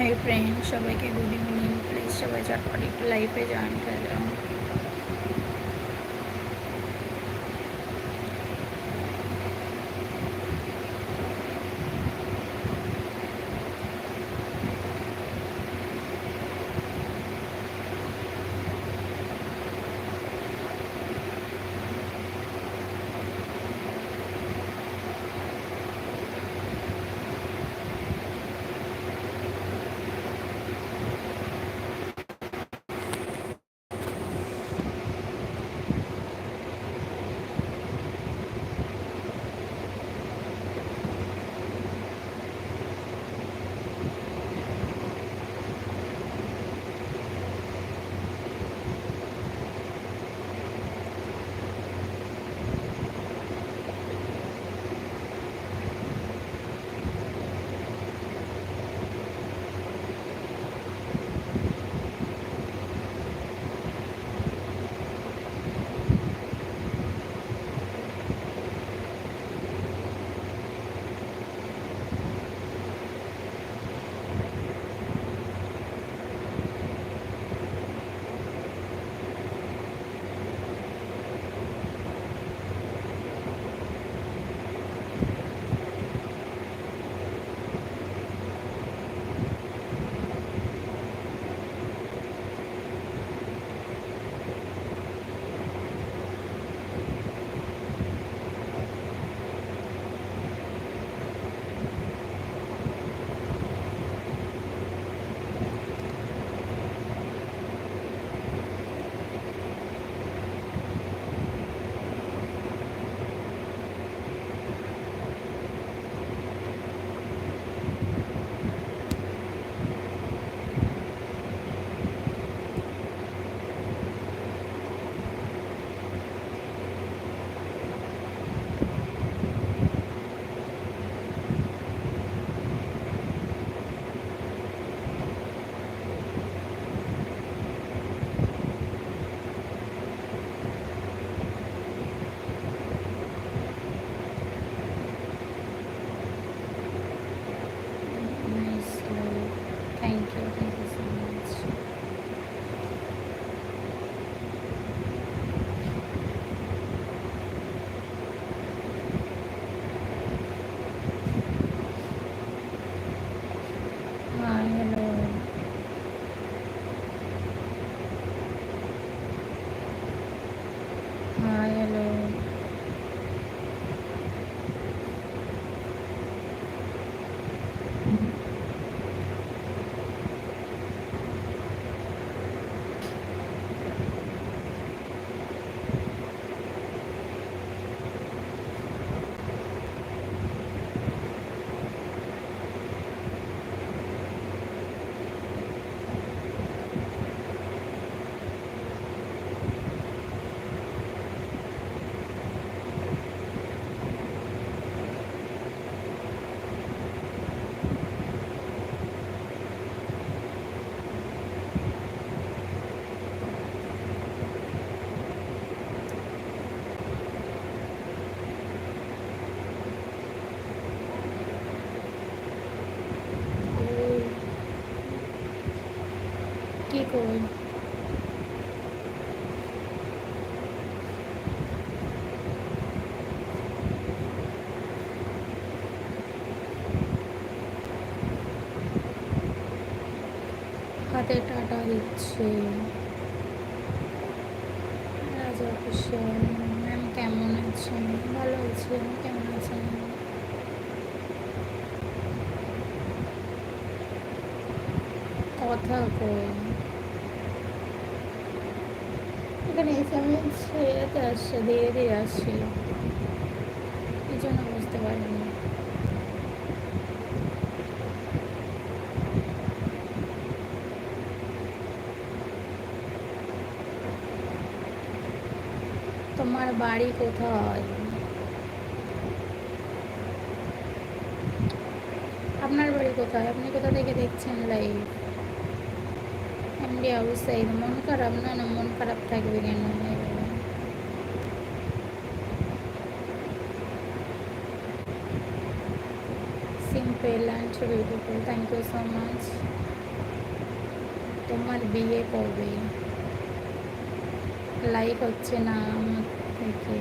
High friend সবাইকে good evening please সবাই চটপট একটু লাইফে জয়েন করে যাও কই হাতে টাটা দিচ্ছে। রাজা অফিসিয়াল ম্যাম কেমন আছেন? ভালো আছি। কেমন আছেন? কথা কই। এখানে এসে আমি আসছে ধীরে আসছিল। এই জন্য বুঝতে পারিনি। তোমার বাড়ি কোথায়? আপনার বাড়ি কোথায়? আপনি কোথা থেকে দেখছেন লাইভ এমডি অবশ্যই মন খারাপ না না মন খারাপ থাকবে কেন simple and beautiful thank you so much তোমার বিয়ে কবে লাইক হচ্ছে না আমার থেকে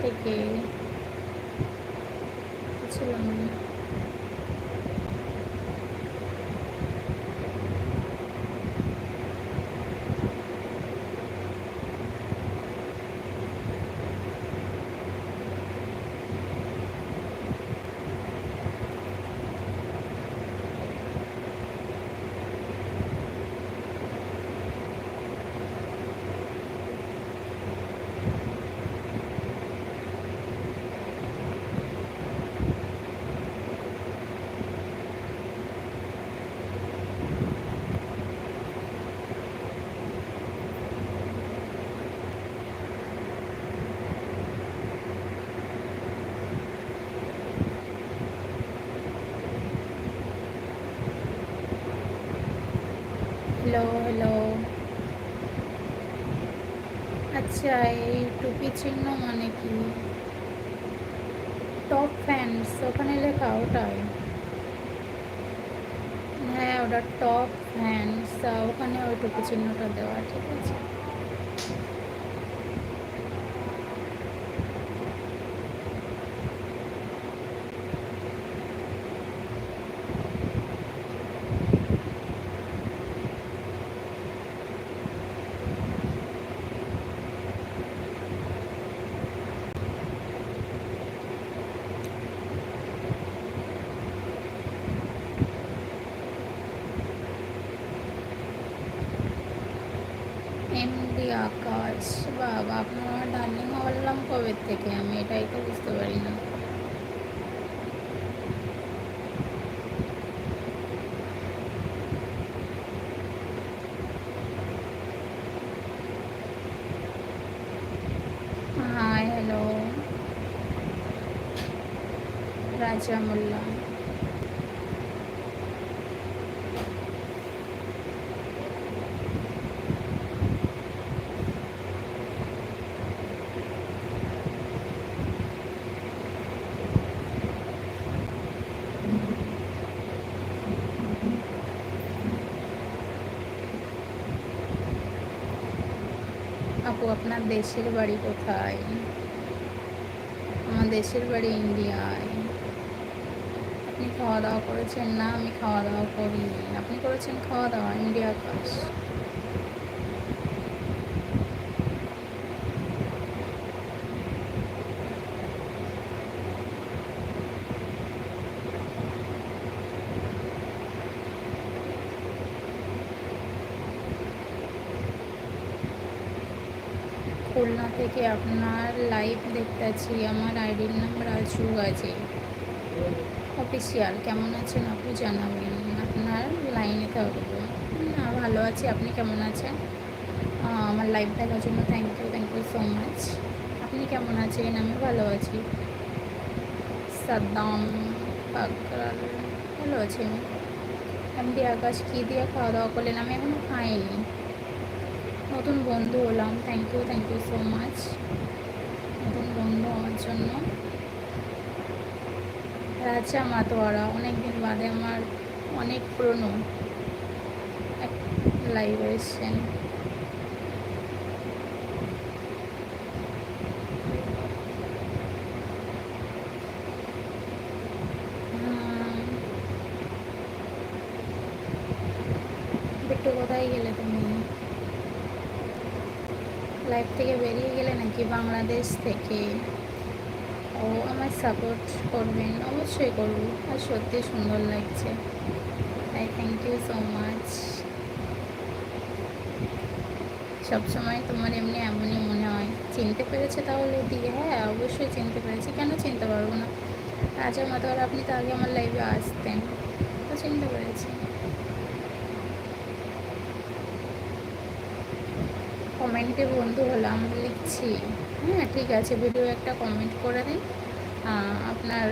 থেকে ছিলাম না হ্যালো হ্যালো আচ্ছা এই টুপি চিহ্ন মানে কি? টপ ফ্যান্স ওখানে লেখা ওটাই। হ্যাঁ ওটা টপ ফ্যান্স ওখানে ওই টুপি চিহ্নটা দেওয়া, ঠিক আছে এমডি আকাশ আপনার আমার ডার্লিং বললাম কবে থেকে? আমি এটাই তো বুঝতে পারি না। হাই হ্যালো রাজা মোল্লা আপু আপনার দেশের বাড়ি কোথায়? আমার দেশের বাড়ি ইন্ডিয়ায়। আপনি খাওয়া দাওয়া করেছেন না? আমি খাওয়া দাওয়া করিনি। আপনি করেছেন খাওয়া দাওয়া ইন্ডিয়া আকাশ খুলনা থেকে আপনার লাইভ দেখতেছি আমার আইডির নাম রাজু গাজী অফিসিয়াল কেমন আছেন আপনি জানাবেন। আপনার লাইনে থাকব না, ভালো আছি, আপনি কেমন আছেন? আমার লাইভ দেখার জন্য thank you thank you so much আপনি কেমন আছেন? আমি ভালো আছি। সাদ্দাম ভালো আছি আমি আকাশ, কী দিয়ে খাওয়া দাওয়া করলেন? আমি এখনও খাইনি। নতুন বন্ধু হলাম। Thank you thank you so much নতুন বন্ধু হওয়ার জন্য। রাজা মাতোয়ারা অনেক দিন বাদে আমার অনেক পুরনো লাইভ এসছেন। একটু কোথায় গেলে তুমি লাইফ থেকে বেরিয়ে গেলে নাকি বাংলাদেশ থেকে? ও আমার সাপোর্ট করবেন, অবশ্যই করব। আর সত্যি সুন্দর লাগছে। তাই থ্যাংক ইউ সো মাচ সবসময় তোমার এমনি এমনই মনে হয়। চিনতে পেরেছে তাহলে দিয়ে হ্যাঁ অবশ্যই চিনতে পেরেছি। কেন চিনতে পারব না? রাজা মাতোয়ার আপনি তো আগে আমার লাইভে আসতেন। তো চিনতে পেরেছি। কমেন্টে বন্ধু হলাম লিখছি। হ্যাঁ ঠিক আছে ভিডিও একটা কমেন্ট করে দিন। আপনার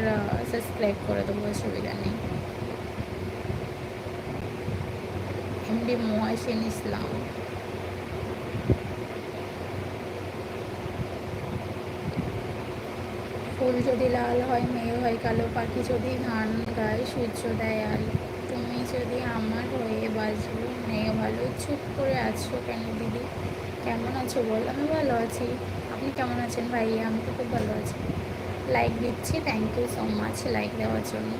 সাবস্ক্রাইব করে দেবো, অসুবিধা নেই। এমডি মোয়াসিন ইসলাম। ফুল যদি লাল হয় মেয়ে হয়, কালো পাখি যদি গান গায়, সূর্য দেয় আল তুমি যদি আমার হয়ে বাজবে মেয়ে ভালো চুপ করে আছো কেন দিদি? কেমন আছো বল? আমি ভালো আছি। আপনি কেমন আছেন ভাইয়া আমি তো খুব ভালো আছি। লাইক দিচ্ছি thank you so much like দেওয়ার জন্য।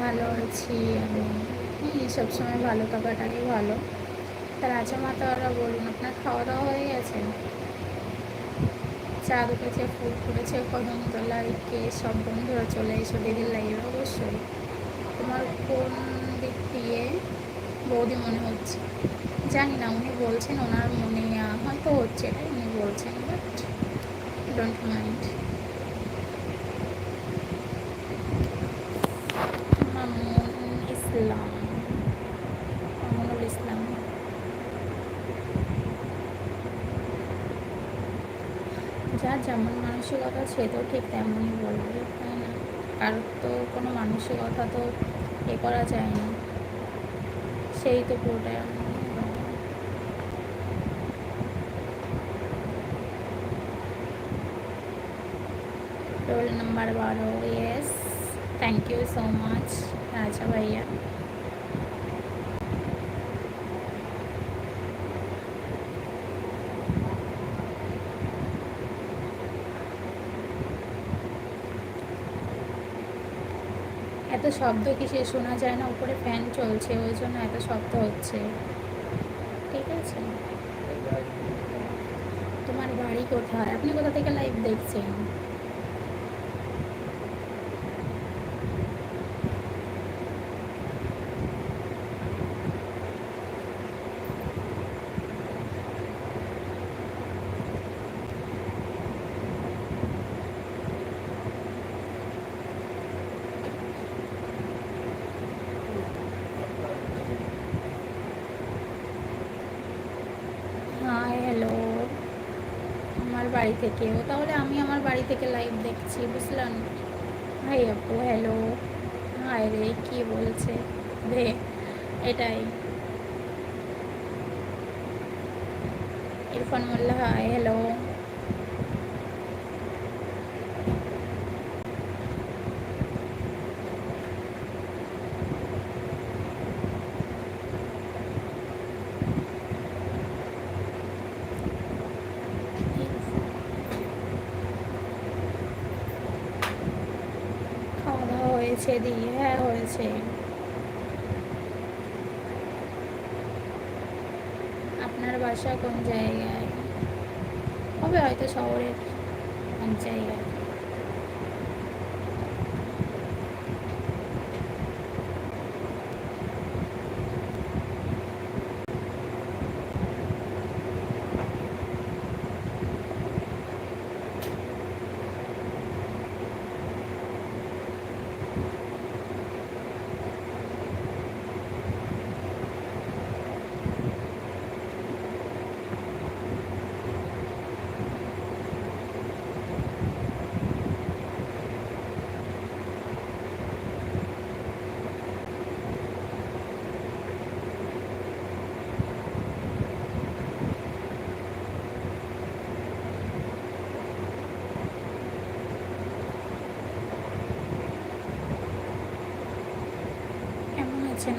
ভালো আছি হুম, সবসময় ভালো থাকাটাই ভালো। তার আছে মাতারা বলুন আপনার খাওয়া দাওয়া হয়ে গেছে? চা উঠেছে ফুল ফুটেছে কদমতলায় কে সব বন্ধুরা চলে এসো দিদির লাইভে অবশ্যই। তোমার কোন দিক দিয়ে বৌদি মনে হচ্ছে? জানি না, উনি বলছেন ওনার মনে হয়তো হচ্ছে এটাই উনি বলছেন but don't mind Mamun Islam Mamunul Islam যার যেমন মানসিকতা সে তো ঠিক তেমনই বলবে, তাই না? কারোর তো কোনো মানসিকতা তো এ করা যায় না। সেই তো পুরোটাই রোল নাম্বার বারো yes thank you so much Raja ভাইয়া। এত কি সে শোনা যায় না? উপরে ফ্যান চলছে, ওই জন্য এত শব্দ হচ্ছে। ঠিক আছে। তোমার বাড়ি কোথায়? আপনি কোথা থেকে লাইভ দেখছেন হাই হ্যালো আমার বাড়ি থেকেও তাহলে আমি আমার বাড়ি থেকে লাইভ দেখছি, বুঝলাম? হাই আপু হ্যালো হাই রে, কি বলছে? রে এটাই। ইরফান মোল্লা হাই হ্যালো খাওয়া দাওয়া হয়েছে দিয়ে হ্যাঁ হয়েছে। আপনার বাসা কোন জায়গায়? হবে হয়তো শহরের এক জায়গায়।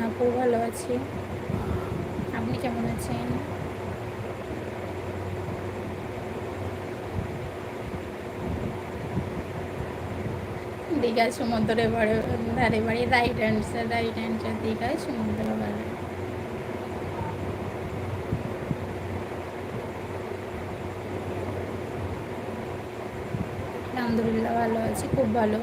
আছেন আপু ভালো আছি। আপনি কেমন আছেন? দীঘা সমুদ্রে বাড়ি, ধারে বাড়ি রাইট হ্যান্ডসার রাইট হ্যান্ডসার দীঘায় সমুদ্র বাড়ি। আলহামদুলিল্লাহ, ভালো আছি, খুব ভালো।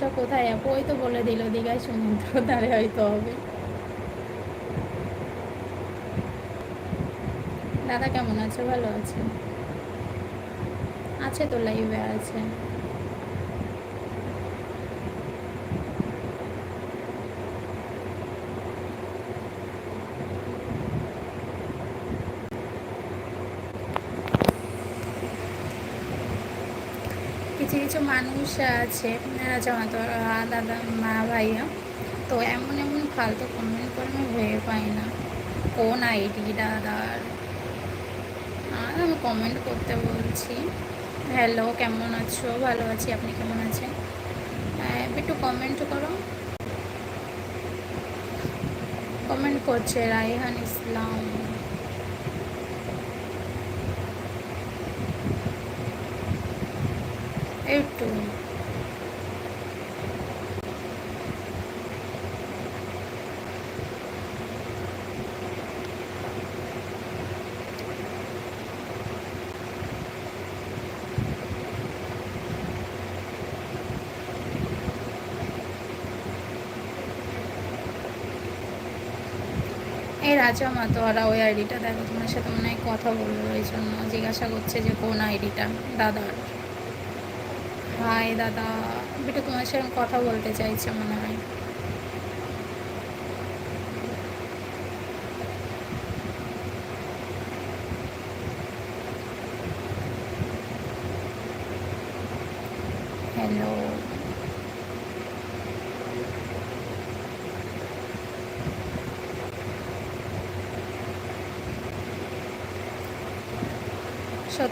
বাসা কোথায়? আপু, ওই তো বলে দিল, দীঘায় সমুদ্র ধারে হয়তো হবে। দাদা কেমন আছে? ভালো আছে? আছে তো লাইভে আছে। আছে। রাজামাতো দাদা মা ভাইয়া। তো এমন এমন ফালতু কমেন্ট করে আমি ভেবে পাই না। কোন আইডি দাদার? আর আমি কমেন্ট করতে বলছি। হ্যালো কেমন আছো? ভালো আছি আপনি কেমন আছেন? হ্যাঁ, একটু কমেন্ট করো। কমেন্ট করছে রায়হান ইসলাম। একটু। এই রাজা মাতোয়ারা ওই আইডিটা দেখো, তোমার সাথে মনে হয় কথা বলব ওই জন্য জিজ্ঞাসা করছে যে কোন আইডিটা দাদার হাই, দাদা। একটু তোমার সাথে কথা বলতে চাইছে, মনে হয়। হ্যালো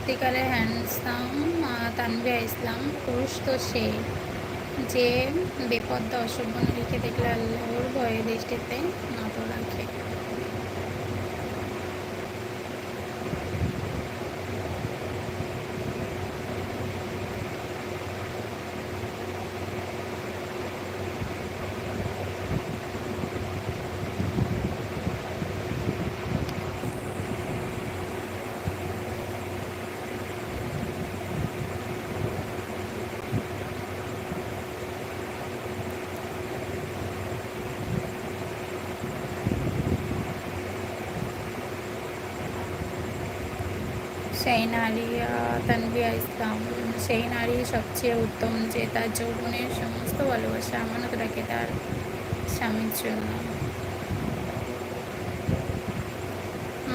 সত্যিকারের হ্যান্ডসাম তানভিয়া ইসলাম, পুরুষ তো সে। যে বেপদ্দা অসভ্য লিখে দেখলে আল্লাহর ভয়ে দৃষ্টিতে নত রাখে সেই নারী তানভিয়া ইসলাম সেই নারী সবচেয়ে উত্তম যে তার যৌবনের সমস্ত ভালোবাসা আমানত রাখে তার স্বামীর জন্য।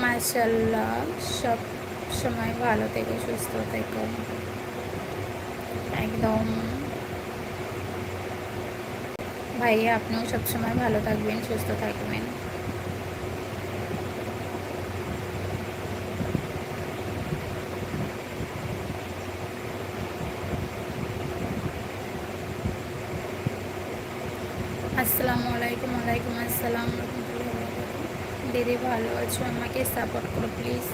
মার্শাল্লাহ সব সময় ভালো থেকো, সুস্থ থেকো। একদম। ভাইয়া, আপনিও সবসময় ভালো থাকবেন, সুস্থ থাকবেন। আসসালাম দিদি, ভালো আছো? আমাকে সাপোর্ট করো প্লিজ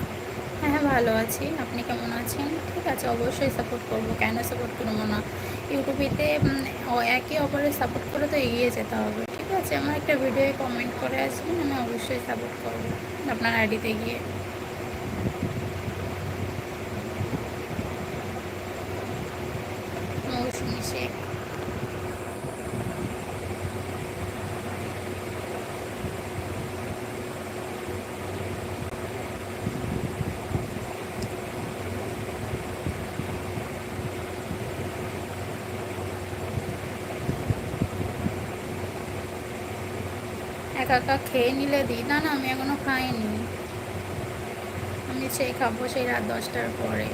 হ্যাঁ হ্যাঁ ভালো আছি। আপনি কেমন আছেন? ঠিক আছে, অবশ্যই সাপোর্ট করব। কেন সাপোর্ট করব না? ইউটিউবেতে একে অপরের সাপোর্ট করে তো এগিয়ে যেতে হবে। ঠিক আছে, আমার একটা ভিডিওয়ে কমেন্ট করে আসবেন, আমি অবশ্যই সাপোর্ট করব আপনার আইডিতে গিয়ে। একা খেয়ে নিলে দিই। না না, আমি এখনও খাইনি। আমি সেই খাব সেই রাত দশটার পরে।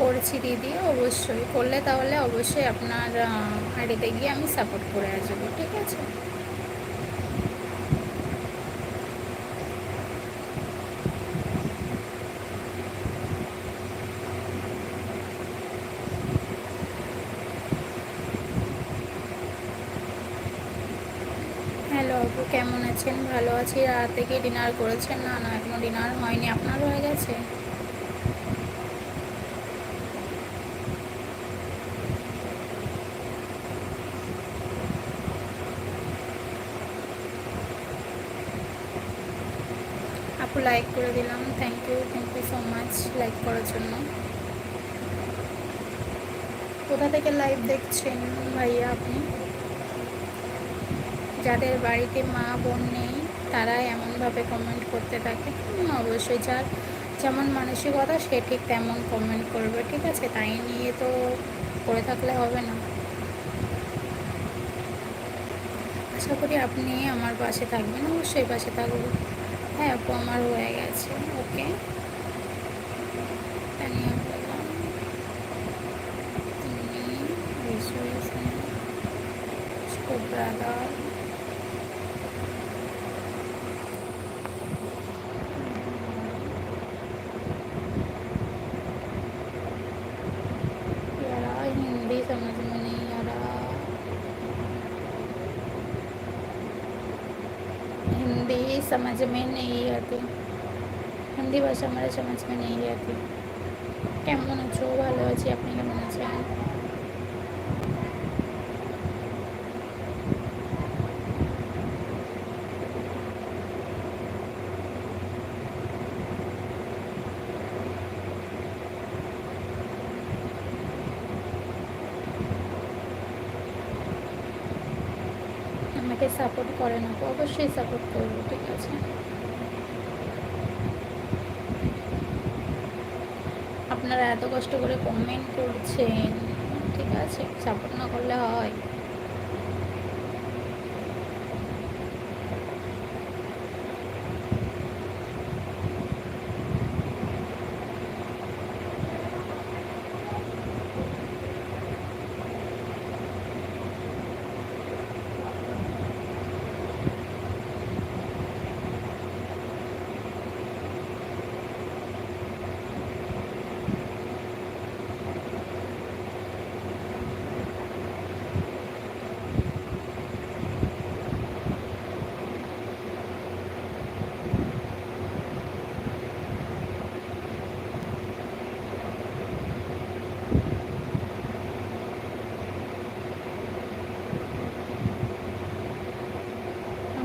করছি দিদি, অবশ্যই। করলে তাহলে অবশ্যই আপনার আইডিতে গিয়ে আমি সাপোর্ট করে আসব, ঠিক আছে হ্যালো আপু কেমন আছেন ভালো আছি, রাত থেকে ডিনার করেছেন? না না, এখনও ডিনার হয়নি। আপনার হয়ে গেছে? আপু লাইক করে দিলাম। Thank you thank you so much like করার জন্য। কোথা থেকে লাইভ দেখছেন ভাইয়া আপনি? যাদের বাড়িতে মা, বোন নেই তারাই এমনভাবে কমেন্ট করতে থাকে। অবশ্যই যার যেমন মানসিকতা, সে ঠিক তেমন কমেন্ট করবে। ঠিক আছে, তাই নিয়ে তো করে থাকলে হবে না। আশা করি আপনি আমার পাশে থাকবেন। অবশ্যই পাশে থাকব। হ্যাঁ আপু আমার হয়ে গেছে। ওকে। ব্রাদার हिंदी समझ में नहीं आती हिंदी भाषा हमारे समझ में नहीं आती કેમ મને જોવા લો છે આપણે કેમ મને છે অবশ্যই সাপোর্ট করব, ঠিক আছে? আপনারা এত কষ্ট করে কমেন্ট করছেন, ঠিক আছে? সাপোর্ট না করলে হয়।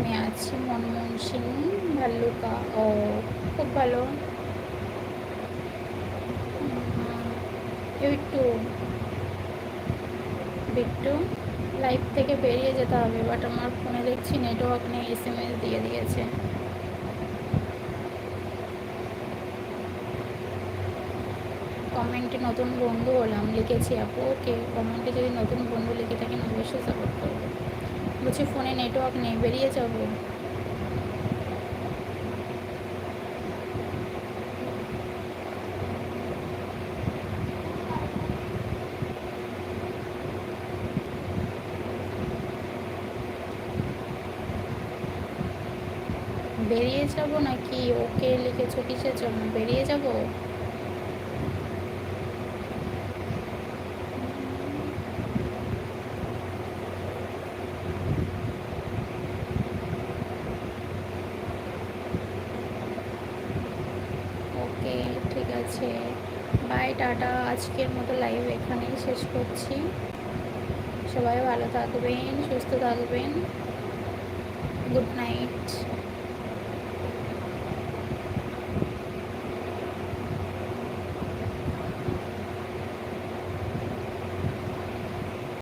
আমি আছি মনমোহন সিং ভাল্লুকা ও খুব ভালো। একটু বিট্টু লাইভ থেকে বেরিয়ে যেতে হবে বাট আমার ফোনে দেখছি নেটওয়ার্ক নেই এস এম এস দিয়ে দিয়েছে। কমেন্টে নতুন বন্ধু হলাম, লিখেছি, আপু ওকে কমেন্টে যদি নতুন বন্ধু লিখে থাকেন অবশ্যই সাপোর্ট করব। বলছি, ফোনে নেটওয়ার্ক নেই, বেরিয়ে যাব। বেরিয়ে যাব নাকি? ওকে লিখেছো কিসের জন্য? বেরিয়ে যাব ওকে ঠিক আছে বাই টাটা আজকের মতো লাইভ এখানেই শেষ করছি। সবাই ভালো থাকবেন সুস্থ থাকবেন। Good night